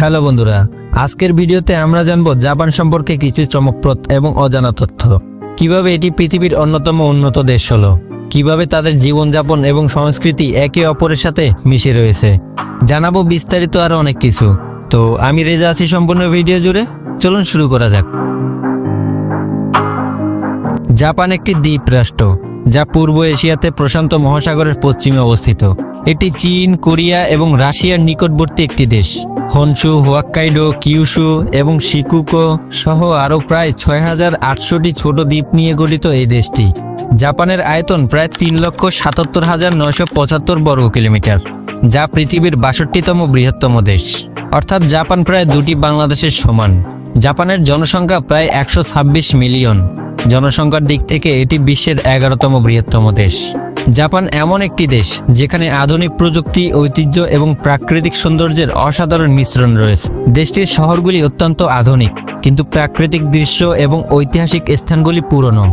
Hello বন্ধুরা, আজকের ভিডিওতে আমরা জানব জাপান সম্পর্কে কিছু চমকপ্রদ এবং অজানা তথ্য। কীভাবে এটি পৃথিবীর অন্যতম উন্নত দেশ হলো? কীভাবে তাদের জীবনযাপন এবং সংস্কৃতি একে অপরের সাথে মিশে রয়েছে? জানাব বিস্তারিত আরও অনেক কিছু। তো আমি রেজা আছি সম্পূর্ণ ভিডিও জুড়ে, চলুন শুরু করা যাক। জাপান একটি দ্বীপ রাষ্ট্র, যা পূর্ব এশিয়াতে প্রশান্ত মহাসাগরের পশ্চিমে অবস্থিত। এটি চীন, কোরিয়া এবং রাশিয়ার নিকটবর্তী একটি দেশ। হনসু, হোয়াক্কাইডো কিউশু এবং শিকুকো সহ আরও প্রায় ছয় হাজার আটশোটি ছোট দ্বীপ নিয়ে গঠিত এই দেশটি। জাপানের আয়তন প্রায় তিন লক্ষ সাতাত্তর হাজার নয়শো পঁচাত্তর বর্গ কিলোমিটার, যা পৃথিবীর বাষট্টিতম বৃহত্তম দেশ। অর্থাৎ জাপান প্রায় দুটি বাংলাদেশের সমান। জাপানের জনসংখ্যা প্রায় একশো ছাব্বিশ মিলিয়ন। জনসংখ্যার দিক থেকে এটি বিশ্বের এগারোতম বৃহত্তম দেশ। জাপান এমন একটি দেশ যেখানে আধুনিক প্রযুক্তি, ঐতিহ্য এবং প্রাকৃতিক সৌন্দর্যের অসাধারণ মিশ্রণ রয়েছে। দেশটির শহরগুলি অত্যন্ত আধুনিক, কিন্তু প্রাকৃতিক দৃশ্য এবং ঐতিহাসিক স্থানগুলি পুরনো।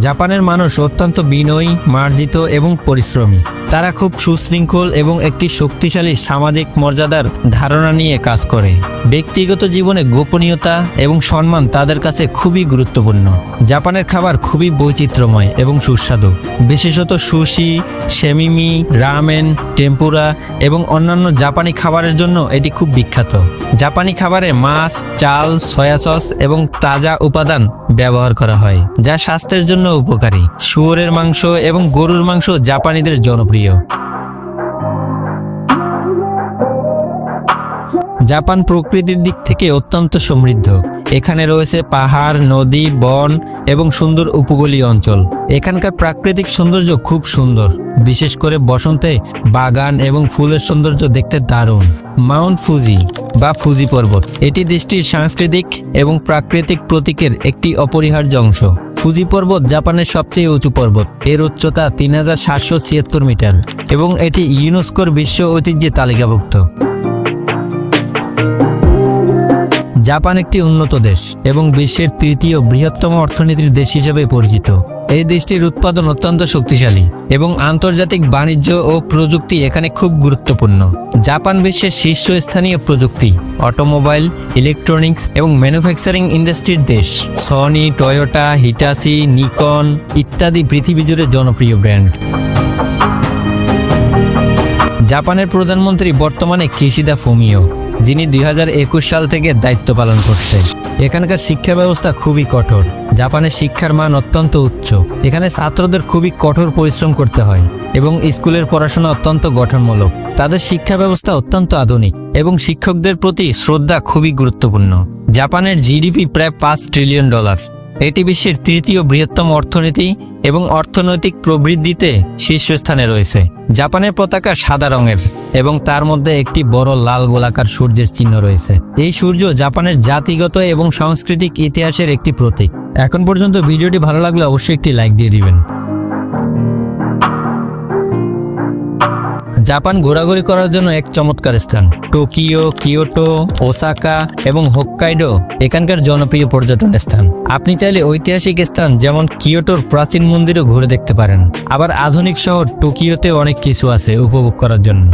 জাপানের মানুষ অত্যন্ত বিনয়ী, মার্জিত এবং পরিশ্রমী। তারা খুব সুশৃঙ্খল এবং একটি শক্তিশালী সামাজিক মর্যাদার ধারণা নিয়ে কাজ করে। ব্যক্তিগত জীবনে গোপনীয়তা এবং সম্মান তাদের কাছে খুবই গুরুত্বপূর্ণ। জাপানের খাবার খুবই বৈচিত্র্যময় এবং সুস্বাদু। বিশেষত সুশি, সেমিমি, রামেন, টেম্পুরা এবং অন্যান্য জাপানি খাবারের জন্য এটি খুব বিখ্যাত। জাপানি খাবারে মাছ, চাল, সয়া সস এবং তাজা উপাদান ব্যবহার করা হয়, যা স্বাস্থ্যের জন্য উপকারী। শুয়োরের মাংস এবং গরুর মাংস জাপানিদের জনপ্রিয়। জাপান প্রকৃতির দিক থেকে অত্যন্ত সমৃদ্ধ। এখানে রয়েছে পাহাড়, নদী, বন এবং সুন্দর উপকূলীয় অঞ্চল। এখানকার প্রাকৃতিক সৌন্দর্য খুব সুন্দর। বিশেষ করে বসন্তে বাগান এবং ফুলের সৌন্দর্য দেখতে দারুণ। মাউন্ট ফুজি বা ফুজি পর্বত। এটি দেশটির সাংস্কৃতিক এবং প্রাকৃতিক প্রতীকের একটি অপরিহার্য অংশ। ফুজি পর্বত জাপানের সবচেয়ে উঁচু পর্বত। এর উচ্চতা তিন হাজার সাতশো ছিয়াত্তর মিটার এবং এটি ইউনেস্কোর বিশ্ব ঐতিহ্যে তালিকাভুক্ত। জাপান একটি উন্নত দেশ এবং বিশ্বের তৃতীয় বৃহত্তম অর্থনীতির দেশ হিসেবে পরিচিত। এই দেশটির উৎপাদন অত্যন্ত শক্তিশালী এবং আন্তর্জাতিক বাণিজ্য ও প্রযুক্তি এখানে খুব গুরুত্বপূর্ণ। জাপান বিশ্বের শীর্ষস্থানীয় প্রযুক্তি, অটোমোবাইল, ইলেকট্রনিক্স এবং ম্যানুফ্যাকচারিং ইন্ডাস্ট্রির দেশ। সনি, টয়োটা, হিটাচি, নিকন ইত্যাদি পৃথিবী জুড়ে জনপ্রিয় ব্র্যান্ড। জাপানের প্রধানমন্ত্রী বর্তমানে কিশিদা ফুমিও। যিনি দুই হাজার একুশ সাল থেকে দায়িত্ব পালন করছে। এখানকার শিক্ষা ব্যবস্থা খুবই কঠোর। জাপানের শিক্ষার মান অত্যন্ত উচ্চ। এখানে ছাত্রদের খুবই কঠোর পরিশ্রম করতে হয় এবং স্কুলের পড়াশোনা অত্যন্ত গঠনমূলক। তাদের শিক্ষা ব্যবস্থা অত্যন্ত আধুনিক এবং শিক্ষকদের প্রতি শ্রদ্ধা খুবই গুরুত্বপূর্ণ। জাপানের জিডিপি প্রায় পাঁচ ট্রিলিয়ন ডলার এটি বিশ্বের তৃতীয় বৃহত্তম অর্থনীতি এবং অর্থনৈতিক প্রবৃদ্ধিতে শীর্ষস্থানে রয়েছে। জাপানের পতাকা সাদা রঙের এবং তার মধ্যে একটি বড় লাল গোলাকার সূর্যের চিহ্ন রয়েছে। এই সূর্য জাপানের জাতিগত এবং সাংস্কৃতিক ইতিহাসের একটি প্রতীক। এখন পর্যন্ত ভিডিওটি ভালো লাগলে অবশ্যই একটি লাইক দিয়ে দিবেন। জাপান ঘোরাঘুরি করার জন্য এক চমৎকার স্থান। টোকিও, কিয়োটো, ওসাকা এবং হোক্কাইডো এখানকার জনপ্রিয় পর্যটন স্থান। আপনি চাইলে ঐতিহাসিক স্থান যেমন কিয়োটোর প্রাচীন মন্দিরও ঘুরে দেখতে পারেন। আবার আধুনিক শহর টোকিওতে অনেক কিছু আছে উপভোগ করার জন্য।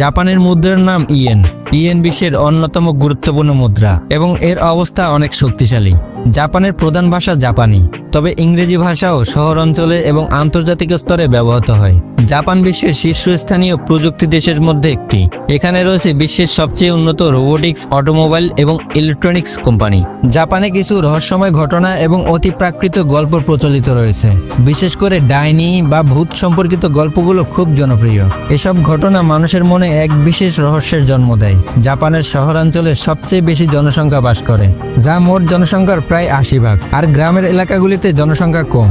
জাপানের মুদ্রার নাম ইয়েন। ইয়েন বিশ্বের অন্যতম গুরুত্বপূর্ণ মুদ্রা, এবং এর অবস্থা অনেক শক্তিশালী। জাপানের প্রধান ভাষা জাপানি, তবে ইংরেজি ভাষাও শহর অঞ্চলে এবং আন্তর্জাতিক স্তরে ব্যবহৃত হয়। জাপান বিশ্বের শীর্ষস্থানীয় প্রযুক্তি দেশের মধ্যে একটি। এখানে রয়েছে বিশ্বের সবচেয়ে উন্নত রোবোটিক্স, অটোমোবাইল এবং ইলেকট্রনিক্স কোম্পানি। জাপানে কিছু রহস্যময় ঘটনা এবং অতি প্রাকৃত গল্প প্রচলিত রয়েছে। বিশেষ করে ডাইনি বা ভূত সম্পর্কিত গল্পগুলো খুব জনপ্রিয়। এসব ঘটনা মানুষের মনে এক বিশেষ রহস্যের জন্ম দেয়। জাপানের শহরাঞ্চলে সবচেয়ে বেশি জনসংখ্যা বাস করে, যা মোট জনসংখ্যার প্রায় আশি ভাগ, আর গ্রামের এলাকাগুলিতে জনসংখ্যা কম।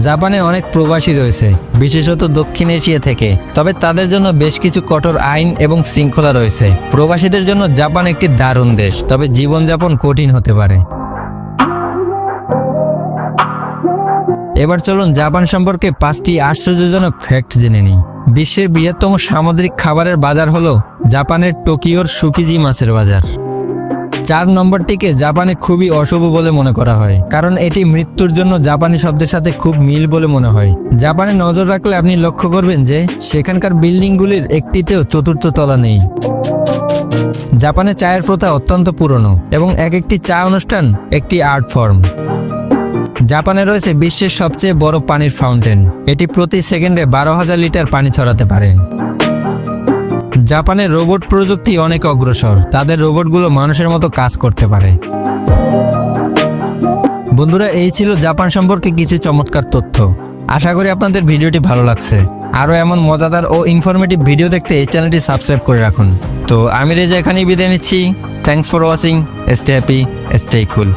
জাপানে অনেক প্রবাসী রয়েছে, বিশেষত দক্ষিণ এশিয়া থেকে, তবে তাদের জন্য বেশ কিছু কঠোর আইন এবং শৃঙ্খলা রয়েছে। প্রবাসীদের জন্য জাপান একটি দারুণ দেশ, তবে জীবনযাপন কঠিন হতে পারে। এবার চলুন জাপান সম্পর্কে পাঁচটি আশ্চর্যজনক ফ্যাক্ট জেনে নিই। বিশ্বের বৃহত্তম সামুদ্রিক খাবারের বাজার হল জাপানের টোকিওর সুকিজি মাছের বাজার। চার নম্বরটিকে জাপানে খুবই অশুভ বলে মনে করা হয়, কারণ এটি মৃত্যুর জন্য জাপানি শব্দের সাথে খুব মিল বলে মনে হয়। জাপানে নজর রাখলে আপনি লক্ষ্য করবেন যে, সেখানকার বিল্ডিংগুলির একটিতেও চতুর্থ তলা নেই। জাপানে চায়ের প্রথা অত্যন্ত পুরনো এবং এক একটি চা অনুষ্ঠান একটি আর্ট ফর্ম। জাপানে রয়েছে বিশ্বের সবচেয়ে বড় পানির ফাউন্টেন। এটি প্রতি সেকেন্ডে বারো হাজার লিটার পানি ছড়াতে পারে। জাপানের রোবট প্রযুক্তি অনেক অগ্রসর। তাদের রোবটগুলো মানুষের মতো কাজ করতে পারে। বন্ধুরা, এই ছিল জাপান সম্পর্কে কিছু চমৎকার তথ্য। আশা করি আপনাদের ভিডিওটি ভালো লাগছে। আরও এমন মজাদার ও ইনফরমেটিভ ভিডিও দেখতে এই চ্যানেলটি সাবস্ক্রাইব করে রাখুন। তো আমি রেজা, এখানেই বিদায় নিচ্ছি। Thanks for watching stay happy stay cool